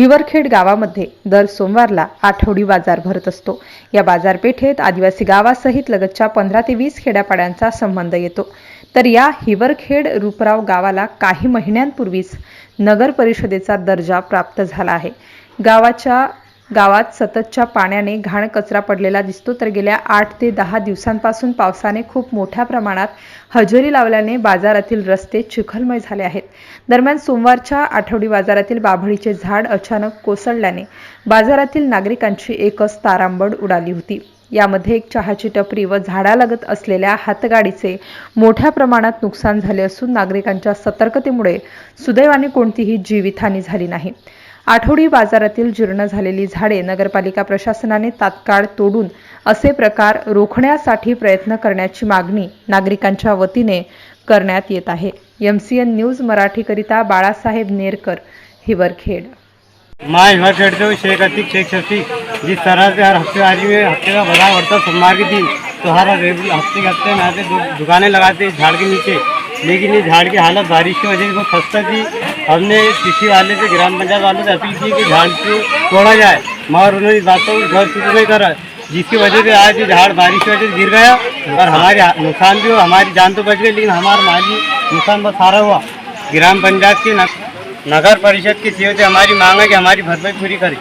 हिवरखेड गावामध्ये दर सोमवारला आठवडी बाजार भरत असतो. या बाजारपेठेत आदिवासी गावासहित लगतच्या पंधरा ते वीस खेड्यापाड्यांचा संबंध येतो. तर या हिवरखेड रूपराव गावाला काही महिन्यांपूर्वीच नगर परिषदेचा दर्जा प्राप्त झाला आहे. गावाच्या गावात सततच्या पाण्याने घाण कचरा पडलेला दिसतो तर गेल्या आठ ते दहा दिवसांपासून पावसाने खूप मोठ्या प्रमाणात हजेरी लावल्याने बाजारातील रस्ते चिखलमय झाले आहेत. दरम्यान सोमवारच्या आठवडी बाजारातील बाभळीचे झाड अचानक कोसळल्याने बाजारातील नागरिकांची एकच तारांबड उडाली होती. यामध्ये एक चहाची टपरी व झाडालगत असलेल्या हातगाडीचे मोठ्या प्रमाणात नुकसान झाले असून नागरिकांच्या सतर्कतेमुळे सुदैवाने कोणतीही जीवितहानी झाली नाही. आठवडी बाजारातील जीर्ण झालेली झाडे नगरपालिका प्रशासनाने तात्काळ तोडून असे प्रकार रोखण्यासाठी प्रयत्न करण्याची मागणी नागरिकांच्या वतीने करण्यात येत आहे. एम सी एन न्यूज मराठीकरिता बाळासाहेब नेरकर हिवरखेड. मैं हिमत चढ़ते हुए शेख अतीक शेख शफीक जिस तरह से हर हफ्ते आज में हफ्ते का बाजार बढ़ता सोमवार के दिन तो हर हफ्ते हफ्ते में आते दुकानें लगाते झाड़ के नीचे. लेकिन ये झाड़ की हालत बारिश की वजह से बहुत खस्ता थी हमने कृषी वाले से ग्राम पंचायत वालों से अपील की कि झाड़ को तोड़ा जाए मगर उन्होंने इस बात को घर शुरू नहीं करा. जिसकी वजह से आज ये झाड़ बारिश की वजह से गिर गया और हमारे नुकसान भी हुआ हमारी जान तो बच गई लेकिन हमारा माली नुकसान बहुत सारा हुआ. ग्राम पंचायत की न- नगर परिषद की सीओ से हमारी मांग है कि हमारी भरपाई पूरी करें।